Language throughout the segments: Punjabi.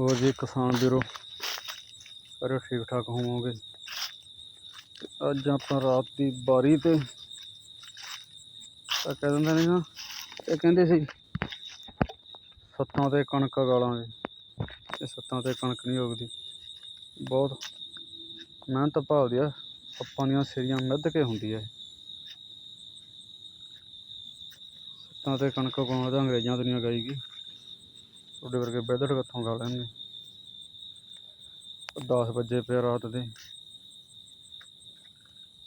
ਹੋਰ ਜੀ ਕਿਸਾਨ ਵੀਰੋ ਸਾਰੇ ਠੀਕ ਠਾਕ ਹੋਵੋਗੇ? ਅੱਜ ਆਪਾਂ ਰਾਤ ਦੀ ਬਾਰੀ ਤੇ ਤਾਂ ਕਹਿ ਦਿੰਦੇ ਨੇ ਨਾ, ਇਹ ਕਹਿੰਦੇ ਸੀ, ਸੱਤਾਂ ਤੇ ਕਣਕ ਗਾਲਾਂਗੇ। ਇਹ ਸੱਤਾਂ ਤੇ ਕਣਕ ਨਹੀਂ ਉਗਦੀ। ਬਹੁਤ ਮਿਹਨਤ ਭਾਲਦੀ ਆ, ਆਪਾਂ ਦੀਆਂ ਸਿਰੀਆਂ ਮਿੱਧ ਕੇ ਹੁੰਦੀ ਹੈ ਸੱਤਾਂ ਤੇ ਕਣਕ ਉਗਾਉਣ ਤਾਂ ਅੰਗਰੇਜ਼ਾਂ ਦੁਨੀਆ ਗਾਈ ਗਈ। ਤੁਹਾਡੇ ਵਰਗੇ ਬੈਦੜ ਕਿੱਥੋਂ ਗਾ ਲੈਣਗੇ 10 ਵਜੇ ਪਿਆ ਰਾਤ ਦੇ।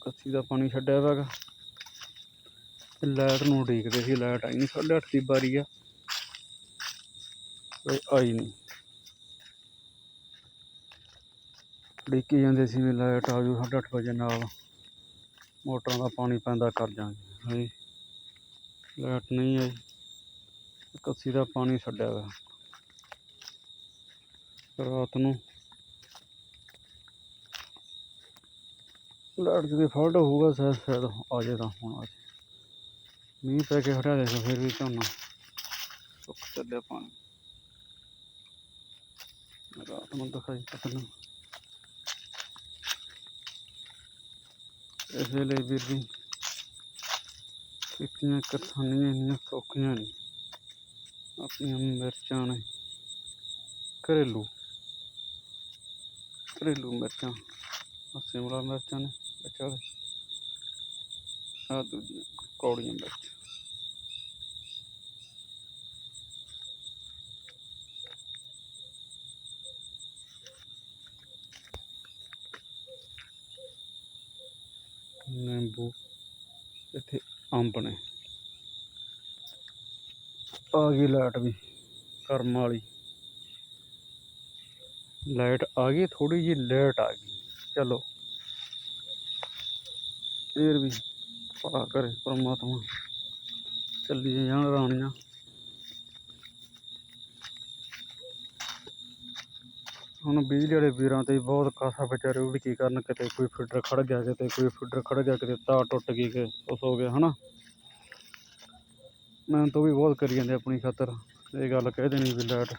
ਕੱਸੀ ਦਾ ਪਾਣੀ ਛੱਡਿਆ ਹੈਗਾ ਲਾਈਟ ਨੂੰ ਉਡੀਕਦੇ ਸੀ, ਲਾਈਟ ਆਈ ਨਹੀਂ ਸਾਢੇ ਅੱਠ ਦੀ ਵਾਰੀ ਆ। ਕੋਈ ਆਈ ਨਹੀਂ ਉਡੀਕੀ ਜਾਂਦੇ ਸੀ ਵੀ ਲਾਈਟ ਆ ਜੂ ਸਾਢੇ ਅੱਠ ਵਜੇ ਨਾਲ। ਮੋਟਰਾਂ ਦਾ ਪਾਣੀ ਪੈਂਦਾ ਕਰ ਜਾਵਾਂਗੇ ਹਾਂਜੀ ਲਾਈਟ ਨਹੀਂ ਆਈ। ਕੱਸੀ ਦਾ ਪਾਣੀ ਛੱਡਿਆ ਵਾ। ਰਾਤ ਨੂੰ। ਲਾਈਟ ਦੇ ਫਾਲਟ ਹੋਊਗਾ ਸ਼ਾਇਦ ਸ਼ਾਇਦ ਆ ਜੇ ਤਾਂ ਹੁਣ ਆ ਮੀਂਹ ਪੈ ਕੇ ਹਟਿਆ ਦੇਖੋ, ਫਿਰ ਵੀ ਝੋਨਾ। ਸੁੱਕ ਚੱਲਿਆ ਪਾਣੀ। ਰਾਤ ਨੂੰ ਦਿਖਾਈ ਪਤਾ ਨਹੀਂ ਇਸ ਵੇਲੇ ਵੀਰ ਜੀ ਕੀਤੀਆਂ ਕਿਸਾਨੀਆਂ ਇੰਨੀਆਂ ਸੌਖੀਆਂ ਨਹੀਂ ਆਪਣੀਆਂ ਮਿਰਚਾਂ ਨੇ। ਘਰੇਲੂ। ਘਰੇਲੂ ਮਿਰਚਾਂ, ਆਹ ਸ਼ਿਮਲਾ ਮਿਰਚਾਂ ਨੇ, ਵਿੱਚ ਵਾਲੇ। ਦੂਜੀਆਂ, ਕੌੜੀਆਂ ਮਿਰਚ। ਨਿੰਬੂ, ਇੱਥੇ ਅੰਬ ਨੇ। ਆ ਗਈ ਲਾਈਟ ਵੀ, ਕਰਮ ਵਾਲੀ। ਲਾਈਟ ਆ ਗਈ ਥੋੜੀ ਜਿਹੀ ਲੇਟ ਆ ਗਈ। ਚਲੋ। ਫੇਰ ਵੀ ਪਾ ਕਰੇ ਪਰਮਾਤਮਾ। ਚੱਲੀ ਜਾਣ ਰਾਣੀਆਂ। ਹੁਣ ਬਿਜਲੀ ਵਾਲੇ ਵੀਰਾਂ ਤੇ ਬਹੁਤ ਕਾਸਾ ਵਿਚਾਰੇ, ਉਹ ਵੀ ਕੀ ਕਰਨ, ਕਿਤੇ ਕੋਈ ਫੀਡਰ ਖੜ ਗਿਆ, ਕਿਤੇ ਕੋਈ ਫੀਡਰ ਖੜ ਗਿਆ, ਕਿਤੇ ਤਾਰ ਟੁੱਟ ਗਈ ਕਿ ਕੁਛ ਹੋ ਗਿਆ, ਹਨਾ? ਮੈਂ ਤਾਂ ਵੀ ਬਹੁਤ ਕਰੀ ਜਾਂਦੇ ਆਪਣੀ ਖਾਤਰ। ਇਹ ਗੱਲ ਕਹਿ ਦੇਣੀ ਵੀ ਲਾਈਟ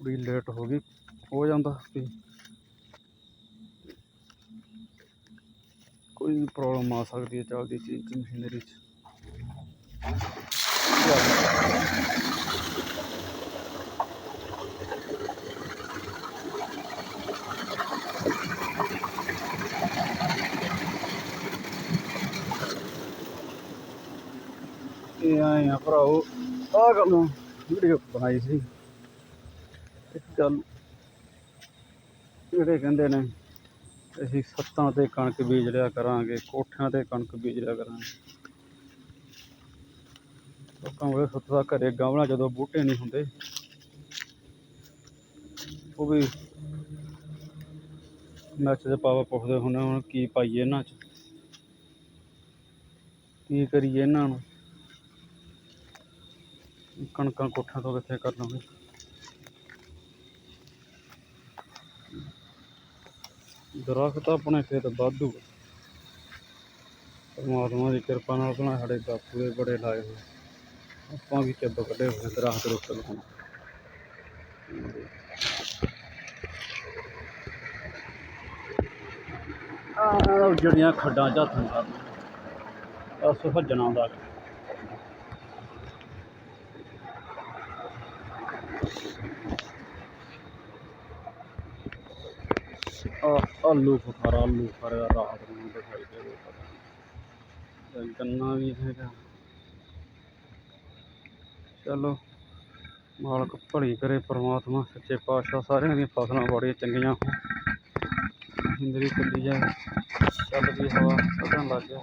ਥੋੜੀ ਲੇਟ ਹੋ ਗਈ ਹੋ ਜਾਂਦਾ ਵੀ ਕੋਈ ਵੀ ਪ੍ਰੋਬਲਮ ਆ ਸਕਦੀ ਹੈ ਚੱਲਦੀ ਚੀਜ਼ 'ਚ ਮਸ਼ੀਨਰੀ 'ਚ ਇਹ ਆਏ ਆ ਭਰਾਓ ਆਹ ਗੱਲ ਨੂੰ ਵੀਡੀਓ ਬਣਾਈ ਸੀ ਚੱਲ, ਜਿਹੜੇ ਕਹਿੰਦੇ ਨੇ, ਅਸੀਂ ਸੱਤਾਂ ਤੇ ਕਣਕ ਬੀਜ ਲਿਆ ਕਰਾਂਗੇ, ਕੋਠਿਆਂ ਤੇ ਕਣਕ ਬੀਜ ਲਿਆ ਕਰਾਂਗੇ। ਲੋਕਾਂ ਕੋਲੇ ਸੱਤਾਂ ਘਰੇ ਗਾਵਣਾ ਜਦੋਂ ਬੂਟੇ ਨਹੀਂ ਹੁੰਦੇ, ਉਹ ਵੀ ਨੱਚ ਦੇ ਪਾਵਾ ਪੁੱਛਦੇ ਹੁੰਦੇ ਹੁਣ ਕੀ ਪਾਈਏ ਇਹਨਾਂ 'ਚ, ਕੀ ਕਰੀਏ ਇਹਨਾਂ ਨੂੰ? ਕਣਕਾਂ ਕੋਠਿਆਂ ਤੋਂ ਕਿੱਥੇ ਕਰ ਦਰਖਤ ਆਪਣੇ ਖੇਤ ਵਾਧੂ ਆ। ਪਰਮਾਤਮਾ ਦੀ ਕਿਰਪਾ ਨਾਲ ਬਣਾ ਸਾਡੇ ਬਾਪੂ ਦੇ ਬੜੇ ਲਾਏ ਹੋਏ ਆਪਾਂ ਵੀ ਚੱਬ ਕੱਢੇ ਹੋਏ ਦਰਖਤ ਰੁੱਖ ਲਗਾਉਣ ਆਹ ਜਿਹੜੀਆਂ ਖੱਡਾਂ ਚ ਹੱਥ ਮਾਰਦੇ ਆ ਸੁਹੱਜਣਾ ਦਾ ਆਹ ਆਲੂ ਬੁਖਾਰਾ ਆਲੂ ਬੁਖਾਰਾ ਰਾਤ ਨੂੰ ਦਿਖਾਈ ਦੇ ਤੇ ਗੰਨਾ ਵੀ ਹੈਗਾ ਚਲੋ ਮਾਲਕ ਭਲੀ ਕਰੇ ਪ੍ਰਮਾਤਮਾ ਸੱਚੇ ਪਾਤਸ਼ਾਹ ਸਾਰਿਆਂ ਦੀਆਂ ਫਸਲਾਂ ਬੜੀਆਂ ਚੰਗੀਆਂ ਹੋਣ ਜ਼ਿੰਦਗੀ ਚੱਲੀ ਜਾਏ ਚੱਲ ਵੀ ਹਵਾ ਕੱਢਣ ਲੱਗ ਗਿਆ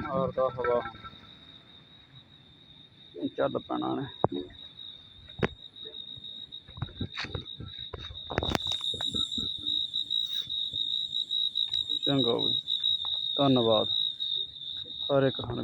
ਮਾਰਦਾ ਹਵਾ ਚੱਲ ਪੈਣਾ ਨੇ ਚੰਗਾ ਵੀ ਧੰਨਵਾਦ। ਹਰ ਇੱਕ ਕਿਸਾਨ